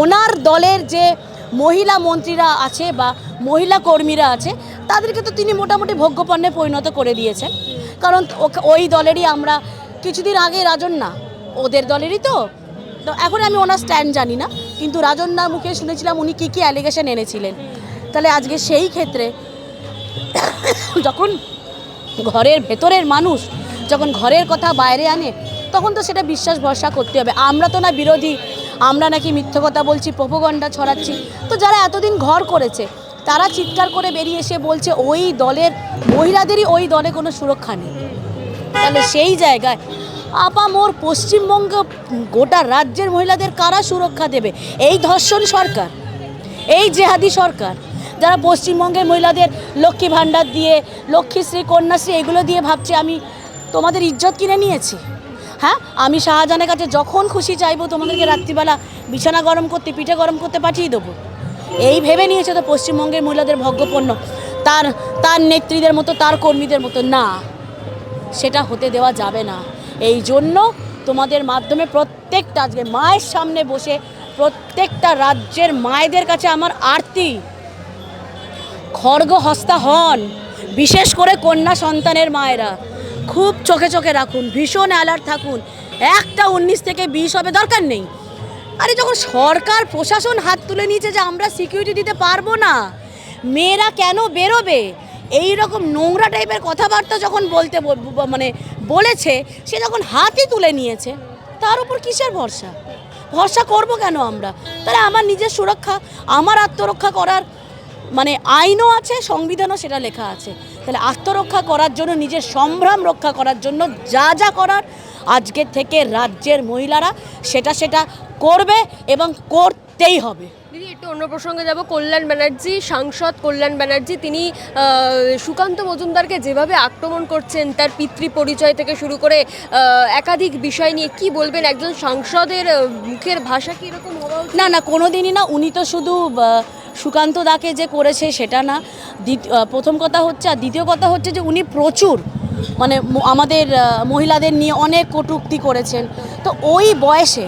ওনার দলের যে মহিলা মন্ত্রীরা আছে বা মহিলা কর্মীরা আছে, তাদেরকে তো তিনি মোটামুটি ভোগ্যপণ্যে পরিণত করে দিয়েছেন। কারণ ওই দলেরই আমরা কিছুদিন আগে রাজন না, ওদের দলেরই তো। তো এখন আমি ওনার স্ট্যান্ড জানি না, কিন্তু রাজন্যার মুখে শুনেছিলাম উনি কী কী অ্যালিগেশন এনেছিলেন। তাহলে আজকে সেই ক্ষেত্রে যখন ঘরের ভেতরের মানুষ যখন ঘরের কথা বাইরে আনে, তখন তো সেটা বিশ্বাস ভরসা করতে হবে। আমরা তো না বিরোধী আমরা নাকি মিথ্যে কথা বলছি প্রপগণ্ডা ছড়াচ্ছি। তো যারা এতদিন ঘর করেছে, তারা চিৎকার করে বেরিয়ে এসে বলছে, ওই দলের মহিলাদেরই ওই দলে কোনো সুরক্ষা নেই। তাহলে সেই জায়গায় আপা মোর পশ্চিমবঙ্গ গোটা রাজ্যের মহিলাদের কারা সুরক্ষা দেবে? এই ধর্ষণ সরকার, এই জেহাদি সরকার, যারা পশ্চিমবঙ্গের মহিলাদের লক্ষ্মী ভাণ্ডার দিয়ে লক্ষ্মীশ্রী কন্যাশ্রী, এগুলো দিয়ে ভাবছে, আমি তোমাদের ইজ্জত কিনে নিয়েছি? হ্যাঁ? আমি শাহজাহানের কাছে যখন খুশি চাইব তোমাদেরকে রাত্রিবেলা বিছানা গরম করতে, পিঠে গরম করতে পাঠিয়ে দেবো। এই ভেবে নিয়েছে তো পশ্চিমবঙ্গের মহিলাদের ভোগ্যপণ্য তার তার নেত্রীদের মতো, তার কর্মীদের মতো। না, সেটা হতে দেওয়া যাবে না। এই জন্য তোমাদের মাধ্যমে প্রত্যেকটা আজকে মায়ের সামনে বসে প্রত্যেকটা রাজ্যের মায়েদের কাছে আমার আরতি। খড়গ হস্তা হন, বিশেষ করে কন্যা সন্তানের মায়েরা। খুব চোখে চোখে রাখুন, ভীষণ অ্যালার্ট থাকুন। একটা উনিশ থেকে বিশ হবে, দরকার নেই। আরে যখন সরকার, প্রশাসন হাত তুলে নিয়েছে যে আমরা সিকিউরিটি দিতে পারব না, মেয়েরা কেন বেরোবে? এই রকম নোংরা টাইপের কথাবার্তা যখন বলতে মানে বলেছে, সে যখন হাতই তুলে নিয়েছে, তার উপর কিসের ভরসা? ভরসা করব কেন আমরা? তাহলে আমার নিজের সুরক্ষা, আমার আত্মরক্ষা করার মানে আইনও আছে, সংবিধানও সেটা লেখা আছে। তাহলে আত্মরক্ষা করার জন্য নিজের সম্ভ্রাম রক্ষা করার জন্য যা যা করার আজকের থেকে রাজ্যের মহিলারা সেটা সেটা করবে এবং করতেই হবে। দিদি একটু অন্য প্রসঙ্গে যাব। কল্যাণ ব্যানার্জি সাংসদ কল্যাণ ব্যানার্জি তিনি সুকান্ত মজুমদারকে যেভাবে আক্রমণ করছেন তার পিতৃ পরিচয় থেকে শুরু করে একাধিক বিষয় নিয়ে কি বলবেন? একজন সাংসদের মুখের ভাষা কি এরকম হওয়া না না কোনো দিনই না। উনি তো শুধু সুকান্ত দাকে যে করেছে সেটা না। প্রথম কথা হচ্ছে, আর দ্বিতীয় কথা হচ্ছে যে উনি প্রচুর মানে আমাদের মহিলাদের নিয়ে অনেক কটূক্তি করেছেন। তো ওই বয়সে,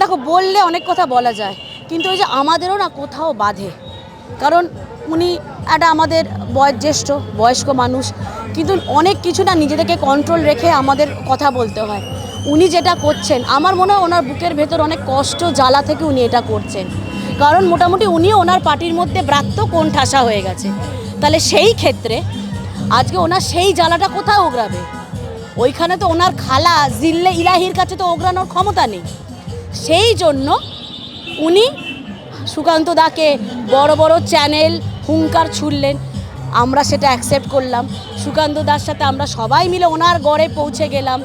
দেখো বললে অনেক কথা বলা যায়, কিন্তু ওই যে আমাদেরও না কোথাও বাধে। কারণ উনি একটা আমাদের বয়োজ্যেষ্ঠ, বয়স্ক মানুষ, কিন্তু অনেক কিছু না নিজেদেরকে কন্ট্রোল রেখে আমাদের কথা বলতে হয়। উনি যেটা করছেন, আমার মনে হয় ওনার বুকের ভেতর অনেক কষ্ট, জ্বালা থেকে উনি এটা করছেন। কারণ মোটামুটি উনি ওনার পার্টির মধ্যে ব্রাত্য কোণ ঠাসা হয়ে গেছে। তাহলে সেই ক্ষেত্রে আজকে ওনার সেই জ্বালাটা কোথায় ওগরাবে ওইখানে তো ওনার খালা জিল্লে ইলাহির কাছে তো ওগরানোর ক্ষমতা নেই। সেই জন্য উনি সুকান্ত দাকে বড় বড় চ্যানেল হুঙ্কার ছুড়লেন। আমরা সেটা অ্যাকসেপ্ট করলাম। সুকান্ত দার সাথে আমরা সবাই মিলে ওনার গড়ে পৌঁছে গেলাম।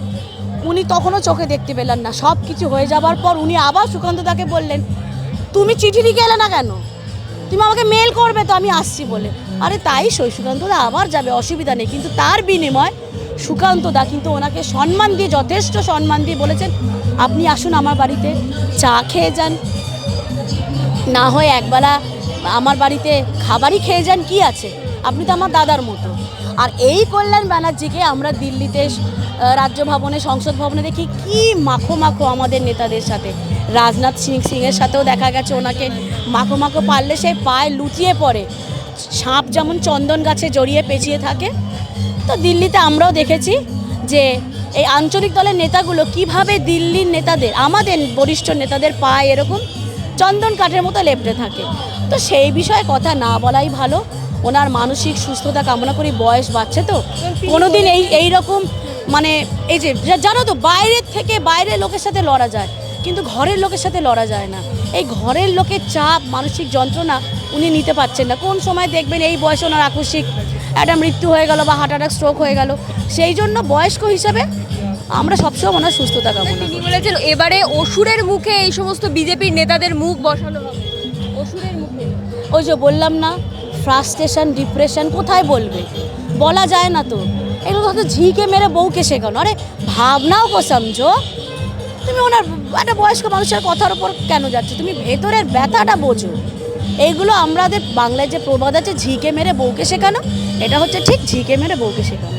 উনি তখনও চোখে দেখতে পেলেন না। সব কিছু হয়ে যাবার পর উনি আবার সুকান্ত দাকে বললেন তুমি চিঠি লিখে এলে না কেন? তুমি আমাকে মেল করবে তো, আমি আসছি বলে। আরে তাই সই, সুকান্ত দা আবার যাবে, অসুবিধা নেই। কিন্তু তার বিনিময় সুকান্ত দা কিন্তু ওনাকে সম্মান দিয়ে, যথেষ্ট সম্মান দিয়ে বলেছেন, আপনি আসুন আমার বাড়িতে, চা খেয়ে যান। না হয় একবেলা আমার বাড়িতে খাবারই খেয়ে যান, কি আছে? আপনি তো আমার দাদার মতো। আর এই কল্যাণ ব্যানার্জিকে আমরা দিল্লিতে রাজ্য ভবনে সংসদ ভবনে দেখি কি মাখো মাখো আমাদের নেতাদের সাথে। রাজনাথ সিং সিংয়ের সাথেও দেখা গেছে ওনাকে মাখো মাখো পারলে সে পায়ে লুটিয়ে পড়ে। সাপ যেমন চন্দন গাছে জড়িয়ে পেঁচিয়ে থাকে। তো দিল্লিতে আমরাও দেখেছি যে এই আঞ্চলিক দলের নেতাগুলো কীভাবে দিল্লির নেতাদের আমাদের বরিষ্ঠ নেতাদের পায়ে এরকম চন্দন কাঠের মতো লেপটে থাকে। তো সেই বিষয়ে কথা না বলাই ভালো। ওনার মানসিক সুস্থতা কামনা করি বয়স বাড়ছে তো। কোনোদিন এই এই রকম মানে এই যে জানো তো বাইরের থেকে বাইরের লোকের সাথে লড়া যায় কিন্তু ঘরের লোকের সাথে লড়া যায় না। এই ঘরের লোকের চাপ মানসিক যন্ত্রণা উনি নিতে পারছেন না। কোন সময় দেখবেন এই বয়সে ওনার আকস্মিক একটা মৃত্যু হয়ে গেল বা হার্ট অ্যাটাক স্ট্রোক হয়ে গেল। সেই জন্য বয়স্ক হিসাবে আমরা সবসময় ওনার সুস্থতা কামনা করি। তিনি বলেছেন? এবারে অসুরের মুখে এই সমস্ত বিজেপির নেতাদের মুখ বসানো হবে। অসুরের মুখে। ওই যে বললাম না ফ্রাস্ট্রেশন ডিপ্রেশন কোথায় বলবে? বলা যায় না তো। এগুলো হয়তো ঝিকে মেরে বউকে শেখানো। আরে ভাবনাও কো সমঝো। তুমি ওনার একটা বয়স্ক মানুষের কথার উপর কেন যাচ্ছে? তুমি ভেতরের ব্যথাটা বোঝো। এইগুলো আমাদের বাংলায় যে প্রবাদ আছে, ঝিকে মেরে বউকে শেখানো, এটা হচ্ছে ঠিক ঝিকে মেরে বউকে শেখানো।